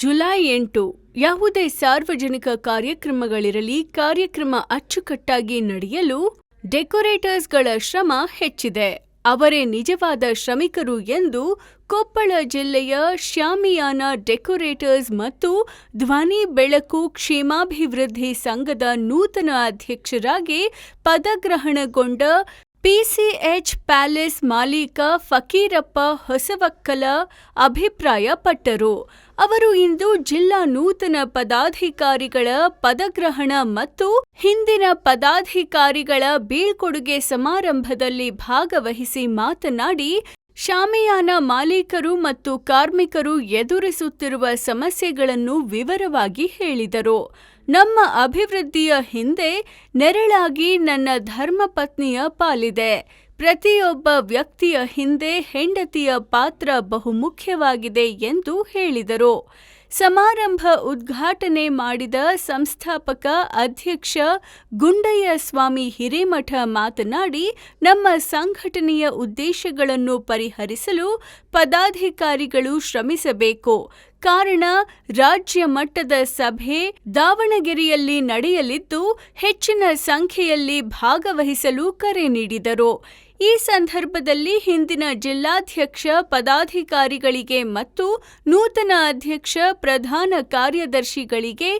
July ಎಂಟು ಯಾವುದೇ ಸಾರ್ವಜನಿಕ ಕಾರ್ಯಕ್ರಮಗಳಿರಲಿ, ಕಾರ್ಯಕ್ರಮ ಅಚ್ಚುಕಟ್ಟಾಗಿ ನಡೆಯಲು ಡೆಕೋರೇಟರ್ಸ್ಗಳ ಶ್ರಮ ಹೆಚ್ಚಿದೆ. ಅವರೇ ನಿಜವಾದ ಶ್ರಮಿಕರು ಎಂದು ಕೊಪ್ಪಳ ಜಿಲ್ಲೆಯ ಶ್ಯಾಮಿಯಾನ ಡೆಕೋರೇಟರ್ಸ್ ಮತ್ತು ಧ್ವನಿ ಬೆಳಕು ಕ್ಷೇಮಾಭಿವೃದ್ಧಿ ಸಂಘದ ನೂತನ ಅಧ್ಯಕ್ಷರಾಗಿ ಪದಗ್ರಹಣಗೊಂಡ ಪಿಸಿಎಚ್ ಪ್ಯಾಲೇಸ್ ಮಾಲೀಕ ಫಕೀರಪ್ಪ ಹೊಸವಕ್ಕಲ ಅಭಿಪ್ರಾಯಪಟ್ಟರು. ಅವರು ಇಂದು ಜಿಲ್ಲಾ ನೂತನ ಪದಾಧಿಕಾರಿಗಳ ಪದಗ್ರಹಣ ಮತ್ತು ಹಿಂದಿನ ಪದಾಧಿಕಾರಿಗಳ ಬೀಳ್ಕೊಡುಗೆ ಸಮಾರಂಭದಲ್ಲಿ ಭಾಗವಹಿಸಿ ಮಾತನಾಡಿ, ಶಾಮಿಯಾನ ಮಾಲೀಕರು ಮತ್ತು ಕಾರ್ಮಿಕರು ಎದುರಿಸುತ್ತಿರುವ ಸಮಸ್ಯೆಗಳನ್ನು ವಿವರವಾಗಿ ಹೇಳಿದರು. ನಮ್ಮ ಅಭಿವೃದ್ಧಿಯ ಹಿಂದೆ ನೆರಳಾಗಿ ನನ್ನ ಧರ್ಮಪತ್ನಿಯ ಪಾಲಿದೆ. ಪ್ರತಿಯೊಬ್ಬ ವ್ಯಕ್ತಿಯ ಹಿಂದೆ ಹೆಂಡತಿಯ ಪಾತ್ರ ಬಹುಮುಖ್ಯವಾಗಿದೆ ಎಂದು ಹೇಳಿದರು. ಸಮಾರಂಭ ಉದ್ಘಾಟನೆ ಮಾಡಿದ ಸಂಸ್ಥಾಪಕ ಅಧ್ಯಕ್ಷ ಗುಂಡಯ್ಯ ಸ್ವಾಮಿ ಹಿರೇಮಠ ಮಾತನಾಡಿ, ನಮ್ಮ ಸಂಘಟನೆಯ ಉದ್ದೇಶಗಳನ್ನು ಪರಿಹರಿಸಲು ಪದಾಧಿಕಾರಿಗಳು ಶ್ರಮಿಸಬೇಕು. ಕಾರಣ, ರಾಜ್ಯ ಮಟ್ಟದ ಸಭೆ ದಾವಣಗೆರೆಯಲ್ಲಿ ನಡೆಯಲಿದ್ದು, ಹೆಚ್ಚಿನ ಸಂಖ್ಯೆಯಲ್ಲಿ ಭಾಗವಹಿಸಲು ಕರೆ ನೀಡಿದರು. ಈ ಸಂದರ್ಭದಲ್ಲಿ ಹಿಂದಿನ ಜಿಲ್ಲಾಧ್ಯಕ್ಷ ಪದಾಧಿಕಾರಿಗಳಿಗೆ ಮತ್ತು ನೂತನ ಅಧ್ಯಕ್ಷ ಪ್ರಧಾನ ಕಾರ್ಯದರ್ಶಿಗಳಿಗೆ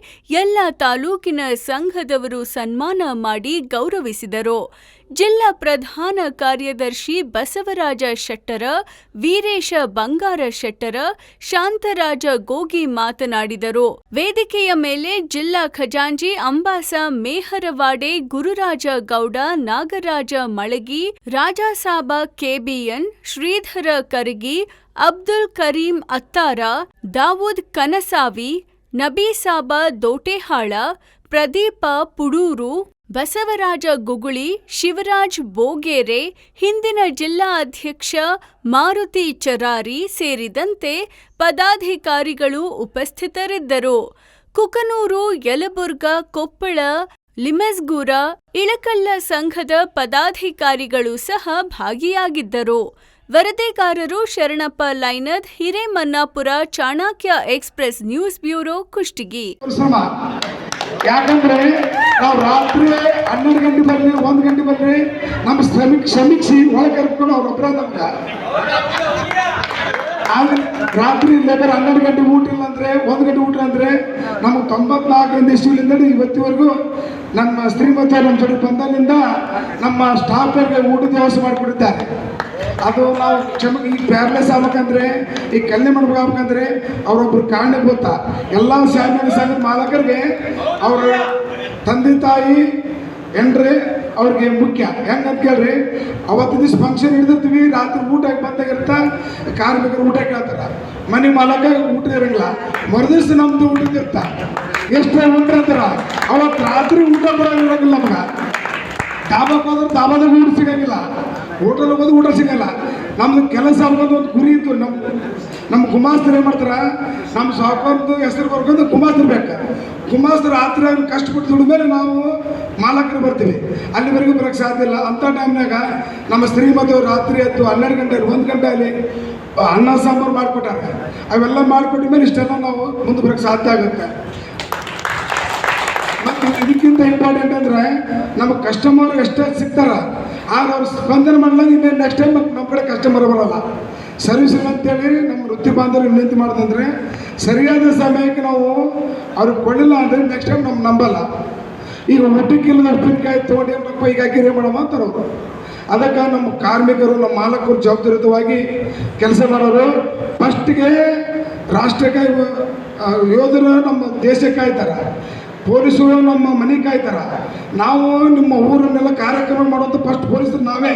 ಎಲ್ಲ ತಾಲೂಕಿನ ಸಂಘದವರು ಸನ್ಮಾನ ಮಾಡಿ ಗೌರವಿಸಿದರು. ಜಿಲ್ಲಾ ಪ್ರಧಾನ ಕಾರ್ಯದರ್ಶಿ ಬಸವರಾಜ ಶೆಟ್ಟರ, ವೀರೇಶ ಬಂಗಾರ ಶೆಟ್ಟರ, ಶಾಂತರಾಜ ಗೋಗಿ ಮಾತನಾಡಿದರು. ವೇದಿಕೆಯ ಮೇಲೆ ಜಿಲ್ಲಾ ಖಜಾಂಜಿ ಅಂಬಾಸ ಮೇಹರವಾಡೆ, ಗುರುರಾಜ ಗೌಡ, ನಾಗರಾಜ ಮಳಗಿ, ರಾಜಾಸಾಬ ಕೆಬಿಎನ್, ಶ್ರೀಧರ ಕರಗಿ, ಅಬ್ದುಲ್ ಕರೀಂ ಅತ್ತಾರ, ದಾವೂದ್ ಕನಸಾವಿ, ನಬೀಸಾಬ ದೋಟೆಹಾಳ, ಪ್ರದೀಪ ಪುಡೂರು ಬಸವರಾಜ ಗುಗುಳಿ, ಶಿವರಾಜ್ ಬೋಗೇರೆ, ಹಿಂದಿನ ಜಿಲ್ಲಾ ಅಧ್ಯಕ್ಷ ಮಾರುತಿ ಚರಾರಿ ಸೇರಿದಂತೆ ಪದಾಧಿಕಾರಿಗಳು ಉಪಸ್ಥಿತರಿದ್ದರು. ಕುಕನೂರು, ಯಲಬುರ್ಗ, ಕೊಪ್ಪಳ ಲಿಮೆಸ್ಗೂರ ಇಳಕಲ್ಲ ಸಂಘದ ಪದಾಧಿಕಾರಿಗಳು ಸಹ ಭಾಗಿಯಾಗಿದ್ದರು. ವರದಿಗಾರರು Sharanappa Lainad, Hiremannapura Chanakya express news bureau Kushtagi. ಯಾಕಂದ್ರೆ ನಾವು ರಾತ್ರಿ ಹನ್ನೆರಡು ಗಂಟೆ ಬರ್ರಿ, ಒಂದು ಗಂಟೆ ಬರ್ರಿ. ನಮ್ಮ ಶ್ರಮಿಕ್ ಶ್ರಮಿಸಿ ಒಳಗೆ ಕರ್ಕೊಂಡು ಅವ್ರೊಬ್ಬರ ನಮ್ಗೆ. ಆಮೇಲೆ ರಾತ್ರಿ ಲೇಬರ್ ಹನ್ನೆರಡು ಗಂಟೆ ಊಟ ಇಲ್ಲ ಅಂದ್ರೆ, ಒಂದು ಗಂಟೆ ಊಟ ಅಂದ್ರೆ, ನಮಗೆ ತೊಂಬತ್ನಾಲ್ಕರಿಂದ ಇಸ್ವಿಲಿಂದ ಇವತ್ತಿವರೆಗೂ ನಮ್ಮ ಶ್ರೀಮತಿ ನಮ್ಮ ಜೊತೆ ಬಂದಲ್ಲಿಂದ ನಮ್ಮ ಸ್ಟಾಫರ್ಗೆ ಊಟದ ವ್ಯವಸ್ಥೆ ಮಾಡಿಕೊಟ್ಟಿದ್ದಾರೆ. ಅದು ನಾವು ಚೆನ್ನಾಗಿ ಈ ಪ್ಯಾರ್ಲೆಸ್ ಆಗ್ಬೇಕಂದ್ರೆ, ಈ ಕಲ್ಯಾಣ ಮಾಡ್ಬೇಕಾಗ್ಬೇಕಂದ್ರೆ ಅವ್ರೊಬ್ರು ಕಾರಣ ಗೊತ್ತಾ? ಎಲ್ಲ ಸಾಮಾನ್ಯ ಸಂಘದ ಮಾಲಕರಿಗೆ ಅವರ ತಂದೆ ತಾಯಿ ಎಂಡ್ರೆ ಅವ್ರಿಗೆ ಮುಖ್ಯ. ಹೆಂಗಂತ ಕೇಳ್ರಿ? ಅವತ್ತು ದಿವ್ಸ ಫಂಕ್ಷನ್ ಹಿಡಿದಿರ್ತೀವಿ, ರಾತ್ರಿ ಊಟ ಬಂದಾಗಿರ್ತ ಕಾರ್ಮಿಕರು ಊಟ ಕೇಳ್ತಾರೆ. ಮನೆ ಮಾಲಕ ಊಟ ಇರಂಗಿಲ್ಲ. ಮರುದಿವ್ಸ ನಮ್ದು ಊಟದಿರ್ತ ಎಷ್ಟೇ ಊಟ ಅವತ್ತು ರಾತ್ರಿ ಊಟ ಬರೋಂಗಿಲ್ಲ ನಮ್ಗೆ. ಡಾಬಾಕ್ ಹೋದ್ರೆ ಡಾಬಾದಾಗ ಊಟ ಸಿಗಂಗಿಲ್ಲ. ಹೋಟೆಲ್ ಹೋಗೋದು ಊಟ ಸಿಗಲ್ಲ. ನಮ್ದು ಕೆಲಸ ಅನ್ನೋದು ಒಂದು ಗುರಿ ಇತ್ತು. ನಮ್ಮ ನಮ್ಮ ಗುಮಾಸ್ತರು ಏನು ಮಾಡ್ತಾರೆ? ನಮ್ಮ ಸಾವುಕಾರದ್ದು ಹೆಸರು ಬರ್ಕೊಂಡು ಗುಮಾಸ್ತರು ಬೇಕು. ಗುಮಾಸ್ತರು ರಾತ್ರಿ ಕಷ್ಟ ಕಷ್ಟಪಟ್ಟು ದುಡಿದ್ಮೇಲೆ ನಾವು ಮಾಲಕರು ಬರ್ತೀವಿ. ಅಲ್ಲಿವರೆಗೂ ಬರೋಕ್ಕೆ ಸಾಧ್ಯ ಇಲ್ಲ. ಅಂಥ ಟೈಮ್ನಾಗ ನಮ್ಮ ಶ್ರೀಮತ ರಾತ್ರಿ ಎದ್ದು ಹನ್ನೆರಡು ಗಂಟೆ ಒಂದು ಗಂಟೆ ಅಲ್ಲಿ ಅನ್ನ ಸಾಂಬಾರು ಮಾಡಿಕೊಟ್ಟಾರೆ. ಅವೆಲ್ಲ ಮಾಡಿಕೊಟ್ಟ ಮೇಲೆ ಇಷ್ಟೆಲ್ಲ ನಾವು ಮುಂದೆ ಬರೋಕ್ಕೆ ಸಾಧ್ಯ ಆಗುತ್ತೆ. ಇಂಪಾರ್ಟೆಂಟ್ ಅಂದ್ರೆ ನಮ್ಮ ಕಸ್ಟಮರ್ ಎಷ್ಟೇ ಸಿಗ್ತಾರ ಆಗ ಅವ್ರು ಸ್ಪಂದನೆ ಮಾಡಲ್ಲ ಇನ್ನೇ ನೆಕ್ಸ್ಟ್ ಟೈಮ್ ನಮ್ಮ ಕಡೆ ಕಸ್ಟಮರ್ ಬರಲ್ಲ. ಸರ್ವಿಸ್ ಅಂತೇಳಿ ನಮ್ಮ ವೃತ್ತಿ ಬಾಂಧವರು ವಿನಂತಿ ಮಾಡ್ತಂದ್ರೆ ಸರಿಯಾದ ಸಮಯಕ್ಕೆ ನಾವು ಅವ್ರಿಗೆ ಕೊಡಲಿಲ್ಲ ಅಂದರೆ ನೆಕ್ಸ್ಟ್ ಟೈಮ್ ನಮ್ಗೆ ನಂಬಲ್ಲ. ಈಗ ಊಟಕ್ಕಿಲ್ಲದ ಉಪ್ಪಿನಕಾಯಿ ತೊಗೊಂಡು ಏನಪ್ಪ ಈಗ ಹಾಕಿರಿ ಮೇಡಮ್ ಅಂತಾರೆ. ಅದಕ್ಕೆ ನಮ್ಮ ಕಾರ್ಮಿಕರು ನಮ್ಮ ಮಾಲಕರು ಜವಾಬ್ದಾರಿಯುತವಾಗಿ ಕೆಲಸ ಮಾಡೋರು. ಫಸ್ಟ್ಗೆ ರಾಷ್ಟ್ರಕ್ಕೆ ಆ, ಯೋಧರು ನಮ್ಮ ದೇಶ ಕಾಯ್ತಾರೆ. ಪೊಲೀಸರು ನಮ್ಮ ಮನೆ ಕಾಯ್ತಾರ. ನಾವು ನಿಮ್ಮ ಊರನ್ನೆಲ್ಲ ಕಾರ್ಯಕ್ರಮ ಮಾಡೋದು ಫಸ್ಟ್ ಪೊಲೀಸರು ನಾವೇ.